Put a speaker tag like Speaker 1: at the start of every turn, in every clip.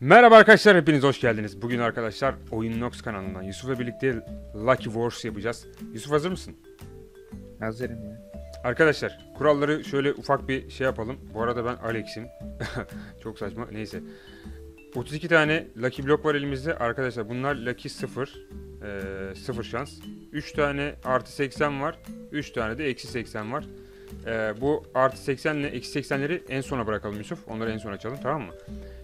Speaker 1: Merhaba arkadaşlar hepiniz hoş geldiniz. Bugün arkadaşlar Oyun Nox kanalından Yusuf'la birlikte Lucky Wars yapacağız. Yusuf hazır mısın?
Speaker 2: Hazırım ya.
Speaker 1: Arkadaşlar kuralları şöyle ufak bir şey yapalım. Bu arada ben Alex'im. Çok saçma neyse. 32 tane Lucky Block var elimizde. Arkadaşlar bunlar Lucky 0. Ee, 0 şans. 3 tane artı 80 var. 3 tane de eksi 80 var. Ee, bu artı 80 ile eksi 80'leri en sona bırakalım Yusuf. Onları en sona açalım tamam mı?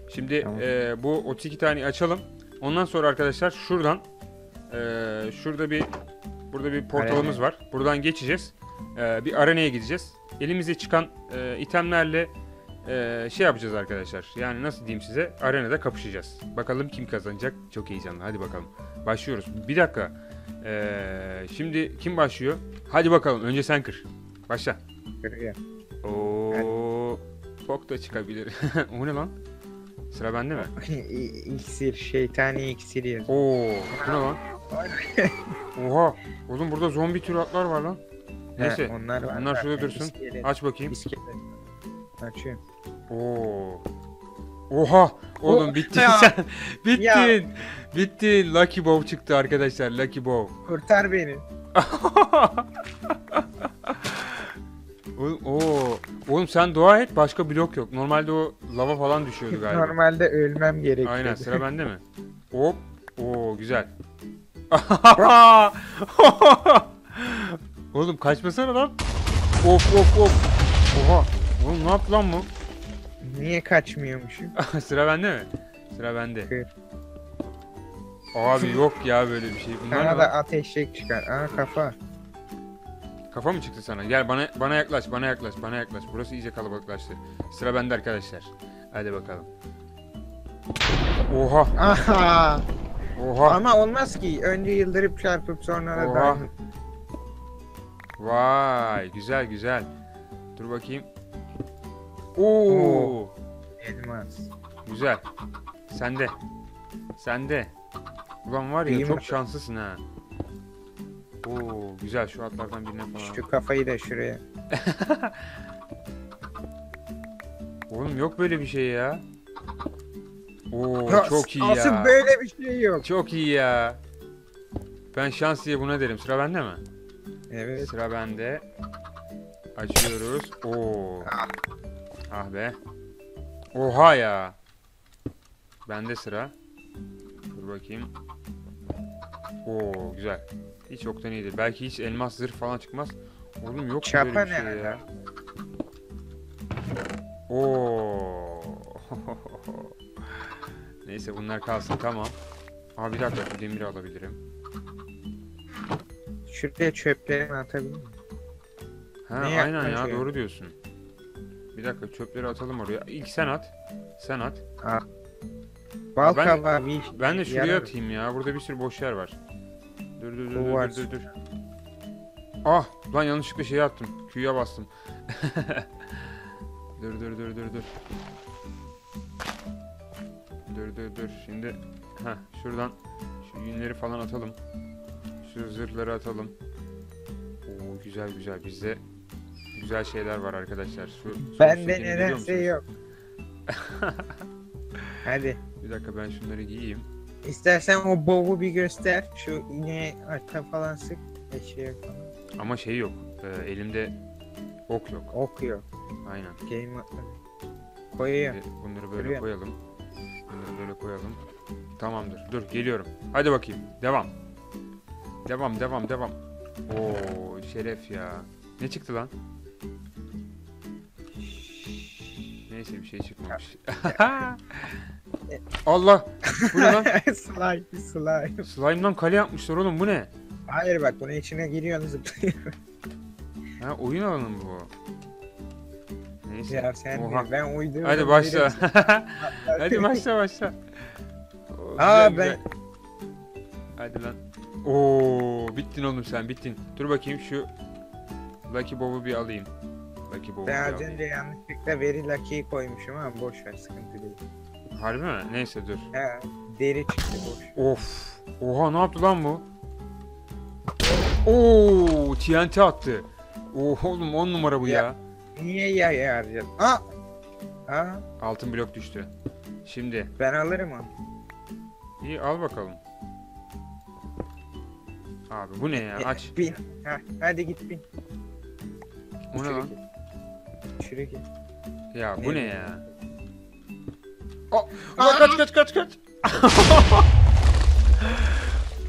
Speaker 1: Şimdi
Speaker 2: Tamam.
Speaker 1: e, bu 32 tane açalım. Ondan sonra arkadaşlar şuradan e, şurada bir burada bir portalımız
Speaker 2: Arena.
Speaker 1: var. Buradan geçeceğiz. E, bir arenaya gideceğiz. Elimize çıkan e, itemlerle e, şey yapacağız arkadaşlar. Yani nasıl diyeyim size? Arenada kapışacağız. Bakalım kim kazanacak? Çok heyecanlı. Hadi bakalım. Başlıyoruz. Bir dakika. E, şimdi kim başlıyor? Hadi bakalım. Önce sen kır. Başla. Oo, Fok da çıkabilir. o ne lan? Sıra bende mi?
Speaker 2: iksir, şeytani iksir.
Speaker 1: Oo, bu ne lan? Oha, oğlum burada zombi türü atlar var lan. Neyse,
Speaker 2: He, onlar var.
Speaker 1: onlar şurada
Speaker 2: zaten.
Speaker 1: dursun.
Speaker 2: İskelet,
Speaker 1: aç bakayım.
Speaker 2: iskelet. Açıyorum.
Speaker 1: Oo. Oha, oğlum
Speaker 2: Oh,
Speaker 1: bittin
Speaker 2: ya.
Speaker 1: sen. Bittin.
Speaker 2: Ya.
Speaker 1: Bittin. Lucky Bow çıktı arkadaşlar, Lucky Bow.
Speaker 2: Kurtar beni.
Speaker 1: Oğlum, oo. Oğlum sen dua et, başka blok yok. Normalde o lava falan düşüyordu galiba.
Speaker 2: Normalde ölmem gerekiyor.
Speaker 1: Aynen, sıra bende mi? Hop. Oo, güzel. Oğlum kaçmasana lan. Of of of. Oha. Oğlum ne yaptı lan bu?
Speaker 2: Niye kaçmıyormuşum?
Speaker 1: Sıra bende mi? Sıra bende.
Speaker 2: Kır.
Speaker 1: Abi yok ya böyle bir şey. Bunlar
Speaker 2: Sana da ateşlik çıkar. Aa kafa.
Speaker 1: Kafa mı çıktı sana? Gel bana bana yaklaş, bana yaklaş, bana yaklaş. Burası iyice kalabalıklaştı. Sıra bende arkadaşlar. Hadi bakalım. Oha,
Speaker 2: Aha.
Speaker 1: oha.
Speaker 2: Ama olmaz ki. Önce yıldırıp çarpıp sonra da
Speaker 1: Oha. Vay, güzel güzel. Dur bakayım. Oo,
Speaker 2: Oo. elmas.
Speaker 1: güzel. Sende. Sende. Ulan var ya
Speaker 2: İyi mi?
Speaker 1: çok şanslısın ha. Oo, güzel şu atlardan birine falan.
Speaker 2: Şu kafayı da şuraya.
Speaker 1: Oğlum yok böyle bir şey ya. Oo, çok iyi
Speaker 2: Asıl
Speaker 1: ya.
Speaker 2: böyle bir şey yok.
Speaker 1: Çok iyi ya. Ben şans diye buna derim. Sıra bende mi?
Speaker 2: Evet.
Speaker 1: Sıra bende. Açıyoruz. Oo.
Speaker 2: Ah.
Speaker 1: Ah be. Oha ya. Bende sıra. Dur bakayım. Oo güzel. Hiç yoktan iyidir. Belki hiç elmas zırh falan çıkmaz. Oğlum yok
Speaker 2: Çapa
Speaker 1: böyle bir şey ya. Oo. Neyse bunlar kalsın tamam. Abi bir dakika şu demiri alabilirim.
Speaker 2: Şuraya çöplerimi atabilir miyim?
Speaker 1: Ha
Speaker 2: Ne
Speaker 1: aynen ya
Speaker 2: yaklaşıyor?
Speaker 1: doğru diyorsun. Bir dakika çöpleri atalım oraya. İlk sen at. Sen at.
Speaker 2: Bal
Speaker 1: Ben-
Speaker 2: kabağı bir
Speaker 1: Ben de şuraya
Speaker 2: yarar.
Speaker 1: atayım ya. Burada bir sürü boş yer var. Dur dur dur dur
Speaker 2: var.
Speaker 1: dur dur. Ah lan yanlışlıkla şeye attım. Q'ya bastım. dur dur dur dur dur. Dur dur dur. Şimdi ha şuradan şu yünleri falan atalım. Şu zırhları atalım. Oo güzel güzel. Bizde güzel şeyler var arkadaşlar. Su, su
Speaker 2: Bende
Speaker 1: biliyor
Speaker 2: nedense
Speaker 1: musunuz?
Speaker 2: yok. Hadi.
Speaker 1: Bir dakika ben şunları giyeyim.
Speaker 2: İstersen o bovu bir göster. Şu ineğe arka falan sık. Falan.
Speaker 1: Ama şey yok. e, elimde ok yok.
Speaker 2: Okuyor.
Speaker 1: Aynen.
Speaker 2: Game. Koyuyor.
Speaker 1: Şimdi bunları böyle
Speaker 2: Görüyor.
Speaker 1: koyalım. Bunları böyle koyalım. Tamamdır. Dur geliyorum. Hadi bakayım. Devam. Devam devam devam. Oo şeref ya. Ne çıktı lan? Neyse bir şey çıkmamış. Allah! Bu ne lan?
Speaker 2: slime, slime.
Speaker 1: Slime'dan kale yapmışlar oğlum bu ne?
Speaker 2: Hayır bak bunun içine giriyorsun zıplıyor.
Speaker 1: Ha oyun alanı mı bu? Neyse.
Speaker 2: ya sen
Speaker 1: Oha.
Speaker 2: de ben uydurdum.
Speaker 1: Hadi başla. Hadi başla başla. Oo,
Speaker 2: Aa,
Speaker 1: güzel, güzel. Hadi lan. Oo, bittin oğlum sen bittin. Dur bakayım şu Lucky Bob'u bir alayım. Lucky Bob'u bir
Speaker 2: Ben az
Speaker 1: alayım.
Speaker 2: önce yanlışlıkla Very Lucky'yi koymuşum ama boş ver sıkıntı değil.
Speaker 1: Harbi mi? Neyse dur.
Speaker 2: Ha, deri çıktı boş.
Speaker 1: Of. Oha ne yaptı lan bu? Oo, TNT attı. Oh oğlum 10 numara bu ya.
Speaker 2: Ya. Niye yay harcadın? Aa! Aa!
Speaker 1: Altın blok düştü. Şimdi
Speaker 2: Ben alırım onu.
Speaker 1: iyi al bakalım. Abi bu ne ya? Aç.
Speaker 2: Bin. Ha, hadi git bin.
Speaker 1: O ne lan?
Speaker 2: Şuraya git.
Speaker 1: Ya bu
Speaker 2: Ne?
Speaker 1: ne ya? Aa, aa, kaç kaç kaç kaç.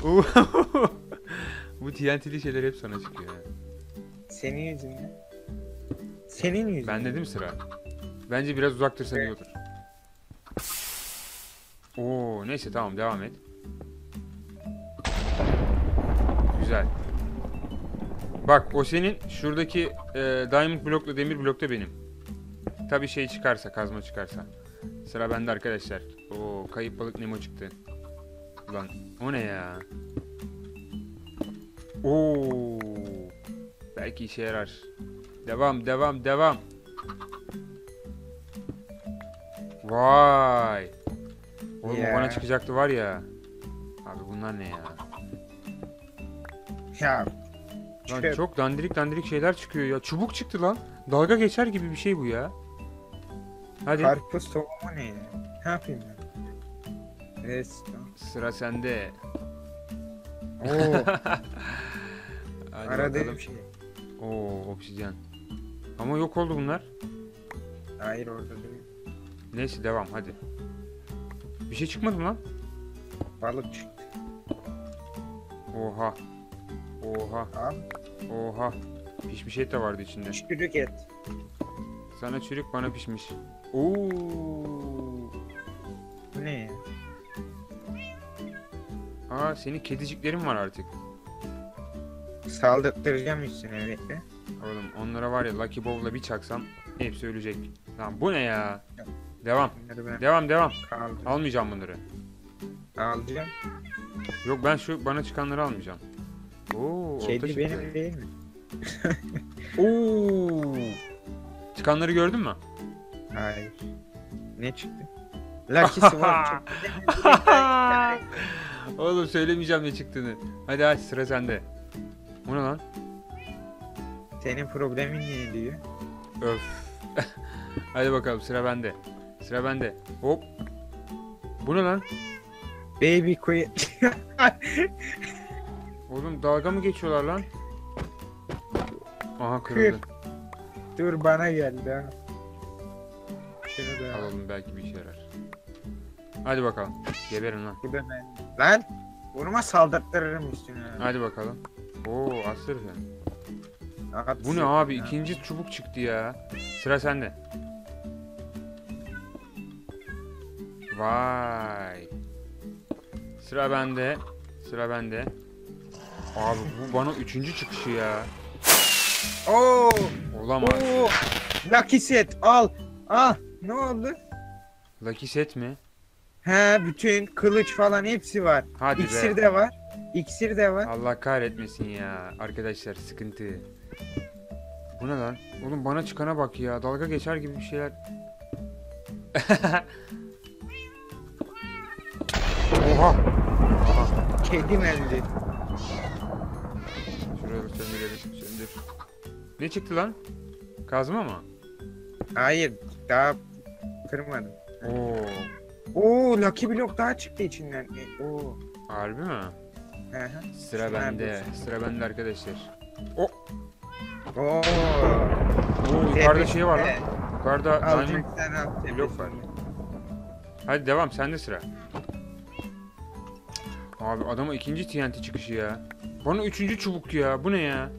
Speaker 1: Oo. bu TNT'li şeyler hep sana çıkıyor ya.
Speaker 2: Senin yüzünden. Senin yüzünden.
Speaker 1: Ben dedim sıra. Bence biraz uzak dursan iyi olur. Oo neyse tamam devam et. Güzel. Bak o senin şuradaki e, diamond blokla demir blok da benim. Tabi şey çıkarsa kazma çıkarsa. Sıra bende arkadaşlar. Oo kayıp balık Nemo çıktı. Ulan o ne ya? Oo belki işe yarar. Devam devam devam. Vay. Oğlum o
Speaker 2: Ya.
Speaker 1: bana çıkacaktı var ya. Abi bunlar ne ya?
Speaker 2: Ya.
Speaker 1: Lan çok dandirik dandirik şeyler çıkıyor ya. Çubuk çıktı lan. Dalga geçer gibi bir şey bu ya. Hadi
Speaker 2: Karpuz tohumu ne ya? Ne yapayım ben? Redstone.
Speaker 1: sıra sende.
Speaker 2: Oo,
Speaker 1: Hadi
Speaker 2: aradığım
Speaker 1: bakalım.
Speaker 2: şey.
Speaker 1: Oo obsidyen. Ama yok oldu bunlar.
Speaker 2: Hayır orada duruyor.
Speaker 1: Neyse devam hadi. Bir şey çıkmadı mı lan?
Speaker 2: Balık çıktı.
Speaker 1: Oha. Oha.
Speaker 2: Al.
Speaker 1: Oha. Pişmiş et de vardı içinde.
Speaker 2: Çürük et.
Speaker 1: Sana çürük bana pişmiş. Oo.
Speaker 2: Bu ne ya?
Speaker 1: Aa senin kediciklerin var artık.
Speaker 2: Saldırtıracağım üstüne bekle.
Speaker 1: Oğlum onlara var ya Lucky Bowl'la bir çaksam hepsi ölecek. Lan bu ne ya? Devam. Devam devam.
Speaker 2: kaldım.
Speaker 1: Almayacağım bunları.
Speaker 2: Alacağım.
Speaker 1: Yok ben şu bana çıkanları almayacağım. Oo,
Speaker 2: Kedi benim değil mi?
Speaker 1: Oo. Çıkanları gördün mü?
Speaker 2: Hayır. Ne çıktı? Lucky Swan çıktı.
Speaker 1: Oğlum söylemeyeceğim ne çıktığını. Hadi aç sıra sende. Bu ne lan?
Speaker 2: Senin problemin ne diyor?
Speaker 1: Öf. Hadi bakalım sıra bende. Sıra bende. Hop. Bu ne lan?
Speaker 2: Baby queen.
Speaker 1: Oğlum dalga mı geçiyorlar lan? Aha kırıldı.
Speaker 2: Dur bana geldi ha. Şunu da al.
Speaker 1: Alalım belki bir işe yarar. Hadi bakalım. Geberin lan.
Speaker 2: Bu da ben. Lan! Vurma saldırtırırım üstüne.
Speaker 1: Hadi bakalım. Oo aferin.
Speaker 2: At
Speaker 1: Bu ne
Speaker 2: sen
Speaker 1: abi?
Speaker 2: ya.
Speaker 1: İkinci çubuk çıktı ya. Sıra sende. Vay. Sıra bende. Sıra bende. Abi bu bana üçüncü çıkışı ya.
Speaker 2: Oo!
Speaker 1: Olamaz.
Speaker 2: Oo! Lucky set al. Al. Ne oldu?
Speaker 1: Lucky set mi?
Speaker 2: He bütün kılıç falan hepsi var.
Speaker 1: Hadi
Speaker 2: İksir
Speaker 1: be.
Speaker 2: de var. İksir de var.
Speaker 1: Allah kahretmesin ya. Arkadaşlar sıkıntı. Bu ne lan? Oğlum bana çıkana bak ya. Dalga geçer gibi bir şeyler. Oha.
Speaker 2: Kedim öldü.
Speaker 1: Şuraya bir söndürelim. Söndür. Ne çıktı lan? Kazma mı?
Speaker 2: Hayır daha kırmadım.
Speaker 1: Oo.
Speaker 2: Oo Lucky Block daha çıktı içinden. E, Oo.
Speaker 1: Harbi mi?
Speaker 2: Hı hı.
Speaker 1: Sıra
Speaker 2: Şunlar
Speaker 1: bende.
Speaker 2: dursun.
Speaker 1: Sıra bende arkadaşlar.
Speaker 2: Oo.
Speaker 1: Oo yukarıda şey var lan. Yukarıda diamond.
Speaker 2: Alacaksan al.
Speaker 1: blok var. Hadi devam sende sıra. Abi adama ikinci TNT çıkışı ya. Bana üçüncü çubuk ya. Bu ne ya?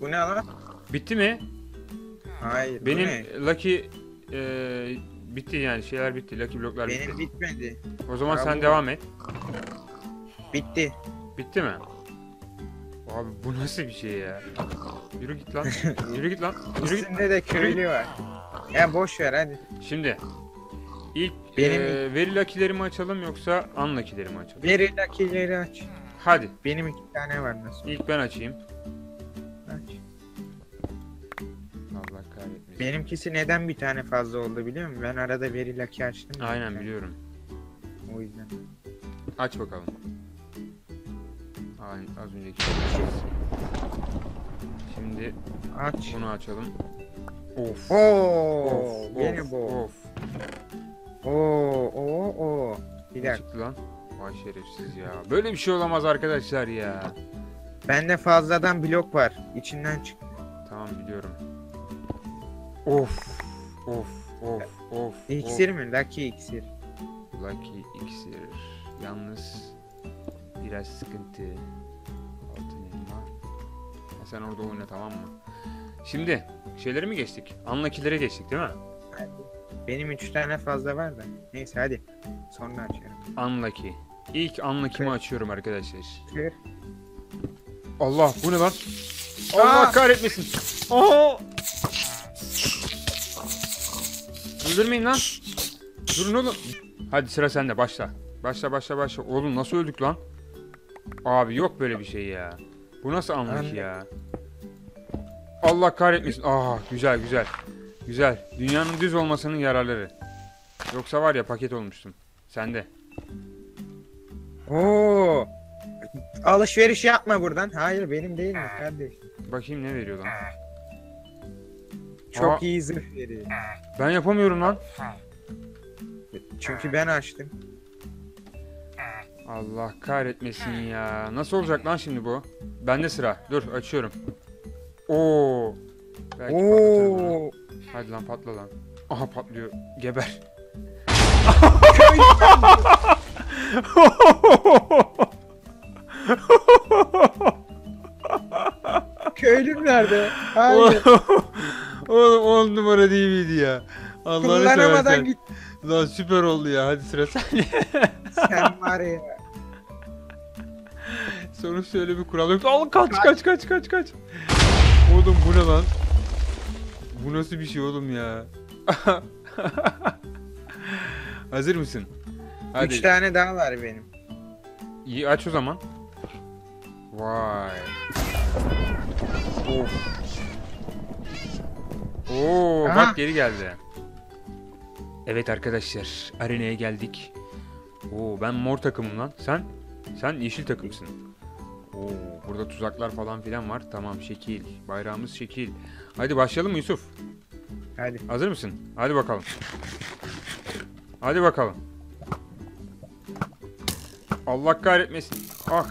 Speaker 2: Bu ne lan?
Speaker 1: Bitti mi?
Speaker 2: Hayır. bu
Speaker 1: Benim
Speaker 2: ne?
Speaker 1: Lucky e, bitti yani şeyler bitti. Lucky bloklar bitti.
Speaker 2: Benim bitmedi.
Speaker 1: O zaman
Speaker 2: Ya
Speaker 1: sen devam et.
Speaker 2: Bitti.
Speaker 1: Bitti mi? Abi bu nasıl bir şey ya? Yürü git lan. Yürü git lan. Yürü git.
Speaker 2: Üstünde de köylü var. Ya boş ver hadi.
Speaker 1: Şimdi ilk
Speaker 2: Benim-
Speaker 1: e, veri lucky'lerimi açalım yoksa unlucky'lerimi açalım?
Speaker 2: Veri lucky'leri aç.
Speaker 1: Hadi
Speaker 2: Benim iki tane var nasıl?
Speaker 1: ilk ben açayım. Kahretmesin.
Speaker 2: Benimkisi neden bir tane fazla oldu biliyor musun? Ben arada veri lucky açtım. ya.
Speaker 1: Aynen biliyorum.
Speaker 2: O yüzden.
Speaker 1: Aç bakalım. Aynen az önceki. Şimdi
Speaker 2: Aç.
Speaker 1: bunu açalım. Of.
Speaker 2: Oo,
Speaker 1: Of,
Speaker 2: yeni bu.
Speaker 1: of.
Speaker 2: Oo oo oo. Bir
Speaker 1: Ne
Speaker 2: dakika.
Speaker 1: çıktı lan? Vay şerefsiz ya. Böyle bir şey olamaz arkadaşlar ya.
Speaker 2: Bende fazladan blok var. İçinden çık.
Speaker 1: Tamam biliyorum. Of. Of. Of. Of.
Speaker 2: İksir mi? Lucky iksir.
Speaker 1: Of. Lucky iksir. Yalnız biraz sıkıntı. Altın elma. Sen orada oyna tamam mı? Şimdi şeyleri mi geçtik? Unlucky'lere geçtik değil mi?
Speaker 2: Benim üç tane fazla var da. Neyse hadi. Sonra açarım.
Speaker 1: Unlucky. İlk Unlucky'mi açıyorum arkadaşlar.
Speaker 2: Kır.
Speaker 1: Allah bu ne lan? Allah
Speaker 2: Aa!
Speaker 1: kahretmesin. Aa! Öldürmeyin lan. Durun oğlum. Hadi sıra sende başla. Başla başla başla. Oğlum nasıl öldük lan? Abi yok böyle bir şey ya. Bu nasıl anlık ya? Allah kahretmesin. Aa güzel güzel. Güzel. Dünyanın düz olmasının yararları. Yoksa var ya paket olmuştum. Sende.
Speaker 2: Oo. Alışveriş yapma buradan. Hayır benim değil mi kardeş?
Speaker 1: Bakayım ne veriyor lan.
Speaker 2: Çok
Speaker 1: Aa.
Speaker 2: iyi zırh veriyor.
Speaker 1: Ben yapamıyorum lan.
Speaker 2: Çünkü ben açtım.
Speaker 1: Allah kahretmesin ya. Nasıl olacak lan şimdi bu? Bende sıra. Dur açıyorum. Oo. Belki.
Speaker 2: Oo.
Speaker 1: Hadi lan patla lan. Aha patlıyor. Geber.
Speaker 2: Köylüm nerede? Hayır.
Speaker 1: Oğlum on numara değil miydi ya? Allah'ını
Speaker 2: Kullanamadan
Speaker 1: seversen.
Speaker 2: git.
Speaker 1: Lan süper oldu ya. Hadi sıra sende.
Speaker 2: Sen var ya.
Speaker 1: Sonuçta öyle bir kural yok. Al kaç kaç kaç kaç kaç. Oğlum bu ne lan? Bu nasıl bir şey oğlum ya? Hazır mısın? Hadi.
Speaker 2: Üç tane daha var benim.
Speaker 1: İyi aç o zaman. Vay. Of. Oo
Speaker 2: Aha.
Speaker 1: bak geri geldi. Evet arkadaşlar arenaya geldik. Oo ben mor takımım lan. Sen? Sen yeşil takımsın. Oo burada tuzaklar falan filan var. Tamam şekil. Bayrağımız şekil. Hadi başlayalım mı Yusuf?
Speaker 2: Hadi.
Speaker 1: Hazır mısın? Hadi bakalım. Hadi bakalım. Allah kahretmesin. Ah.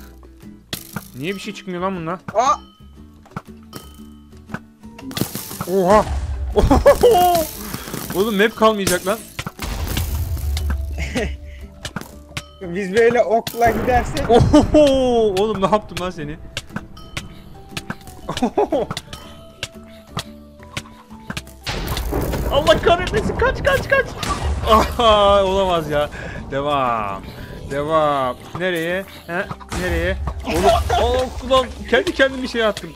Speaker 1: Niye bir şey çıkmıyor lan bunda?
Speaker 2: Aa!
Speaker 1: Oha. Oğlum map kalmayacak lan.
Speaker 2: Biz böyle okla gidersek
Speaker 1: Oho. Oğlum ne yaptım lan seni? Allah kahretmesin kaç kaç kaç. Aha olamaz ya. Devam. Devam. Nereye? He? Nereye? Oğlum oh, ulan kendi kendime bir şey attım.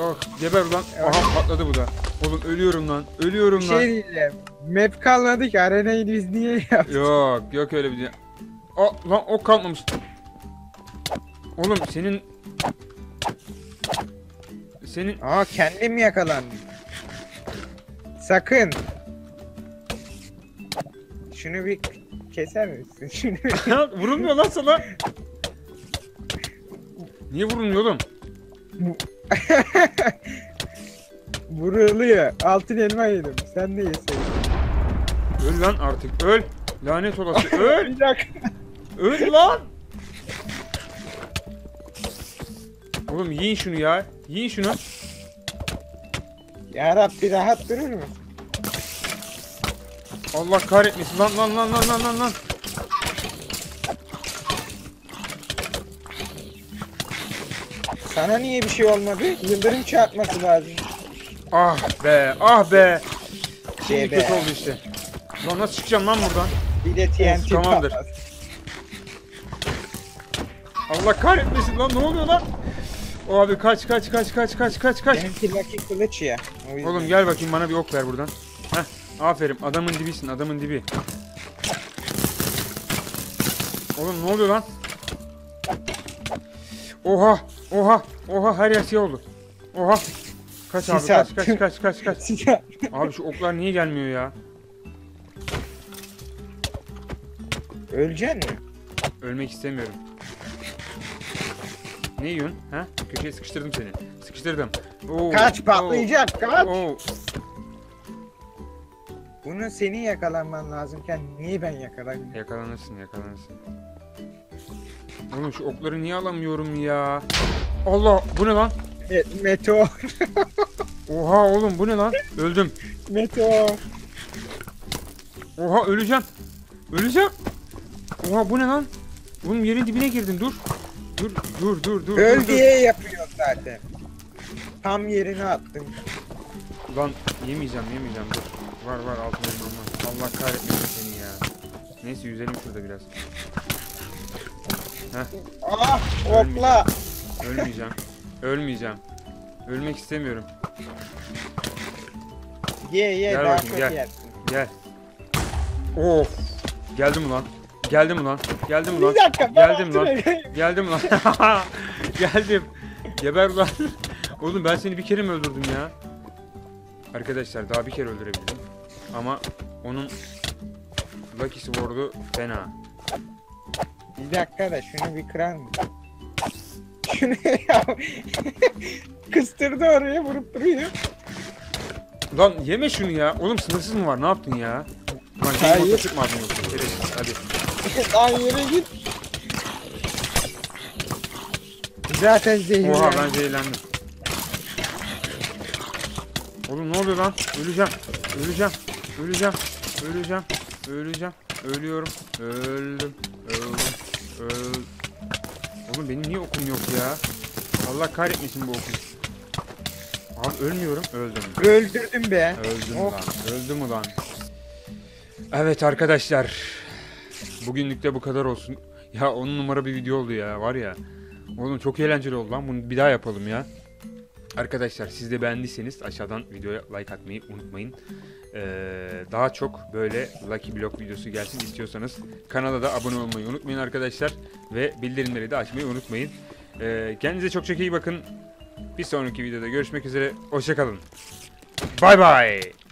Speaker 1: Oh geber ulan. Aha patladı bu da. Oğlum ölüyorum lan. Ölüyorum
Speaker 2: bir
Speaker 1: lan.
Speaker 2: şey diyeceğim. Map kalmadı ki arenayı biz niye yaptık?
Speaker 1: Yok yok öyle bir şey. Aa, lan ok kalmamış. Oğlum senin senin
Speaker 2: Aa kendim yakalandım. Sakın. Şunu bir keser misin? Şunu bir-
Speaker 1: vurulmuyor lan sana. Niye vurulmuyor oğlum?
Speaker 2: Vuruluyor. Altın elma yedim. Sen de yeseydin.
Speaker 1: Öl lan artık öl. Lanet olası öl.
Speaker 2: Bir dakika.
Speaker 1: öl lan. Oğlum yiyin şunu ya. Yiyin şunu.
Speaker 2: Ya Rabbi rahat durur mu?
Speaker 1: Allah kahretmesin lan lan lan lan lan lan lan.
Speaker 2: Sana niye bir şey olmadı? Yıldırım çarpması lazım.
Speaker 1: Ah be ah be. Şimdi
Speaker 2: Şey
Speaker 1: kötü oldu işte. Lan nasıl çıkacağım lan buradan?
Speaker 2: Bir de TNT
Speaker 1: tamamdır. Allah kahretmesin lan ne oluyor lan? O abi kaç kaç kaç kaç kaç kaç kaç.
Speaker 2: Benimki Lucky kılıç ya.
Speaker 1: Oğlum gel bakayım bana bir ok ver buradan. Heh aferin adamın dibisin adamın dibi. Oğlum ne oluyor lan? Oha oha oha her yer siyah oldu. Oha. Kaç abi kaç kaç kaç kaç kaç. Abi şu oklar niye gelmiyor ya?
Speaker 2: Öleceksin mi?
Speaker 1: Ölmek istemiyorum. Ne yiyorsun? Ha? Köşeye sıkıştırdım seni. Sıkıştırdım. Oo,
Speaker 2: Kaç patlayacak kaç.
Speaker 1: oo.
Speaker 2: Bunu senin yakalanman lazımken niye ben yakalanmıyorum?
Speaker 1: Yakalanırsın yakalanırsın. Oğlum şu okları niye alamıyorum ya? Allah bu ne lan?
Speaker 2: E, meteor,
Speaker 1: Oha oğlum bu ne lan? Öldüm.
Speaker 2: meteor.
Speaker 1: Oha öleceğim. Öleceğim. Oha bu ne lan? Oğlum yerin dibine girdim dur. Dur dur dur dur.
Speaker 2: Öl
Speaker 1: dur,
Speaker 2: yapıyor zaten. Tam yerine attım.
Speaker 1: Lan yemeyeceğim yemeyeceğim dur. Var var altın elma var. Allah kahretmesin seni ya. Neyse yüzelim şurada biraz.
Speaker 2: Ah hopla.
Speaker 1: Ölmeyeceğim. Ölmeyeceğim. Ölmek istemiyorum.
Speaker 2: Ye ye
Speaker 1: Gel
Speaker 2: daha
Speaker 1: bakayım,
Speaker 2: çok
Speaker 1: gel.
Speaker 2: yersin.
Speaker 1: Gel. Of. Geldim ulan. Geldim ulan. Geldim ulan.
Speaker 2: Bir dakika ben
Speaker 1: Geldim lan. Geldim lan. Geldim. Geber lan. Oğlum ben seni bir kere mi öldürdüm ya? Arkadaşlar daha bir kere öldürebildim. Ama onun Lucky Sword'u fena.
Speaker 2: Bir dakika da şunu bir kırar mı? Kıstırdı oraya vurup duruyor.
Speaker 1: Lan yeme şunu ya. Oğlum sınırsız mı var? Ne yaptın ya? Lan
Speaker 2: Hayır.
Speaker 1: Hayır. sıkmadın yoksa. Şerefsiz. Hadi.
Speaker 2: Lan yere git. Zaten zehirlendim.
Speaker 1: Oha ben zehirlendim. Oğlum ne oluyor lan? Öleceğim. Öleceğim. Öleceğim. Öleceğim. Öleceğim. Ölüyorum. Öldüm. Öldüm. Öldüm. Oğlum benim niye okum yok ya? Allah kahretmesin bu okum. Abi ölmüyorum. Öldüm.
Speaker 2: Öldürdüm be.
Speaker 1: Öldüm
Speaker 2: Oh.
Speaker 1: lan. Öldüm ulan. Evet arkadaşlar. Bugünlük de bu kadar olsun. Ya onun numara bir video oldu ya var ya. Oğlum çok eğlenceli oldu lan. Bunu bir daha yapalım ya. Arkadaşlar siz de beğendiyseniz aşağıdan videoya like atmayı unutmayın. Ee, daha çok böyle Lucky Block videosu gelsin istiyorsanız kanala da abone olmayı unutmayın arkadaşlar. Ve bildirimleri de açmayı unutmayın. Ee, kendinize çok çok iyi bakın. Bir sonraki videoda görüşmek üzere. Hoşçakalın. Bay bay.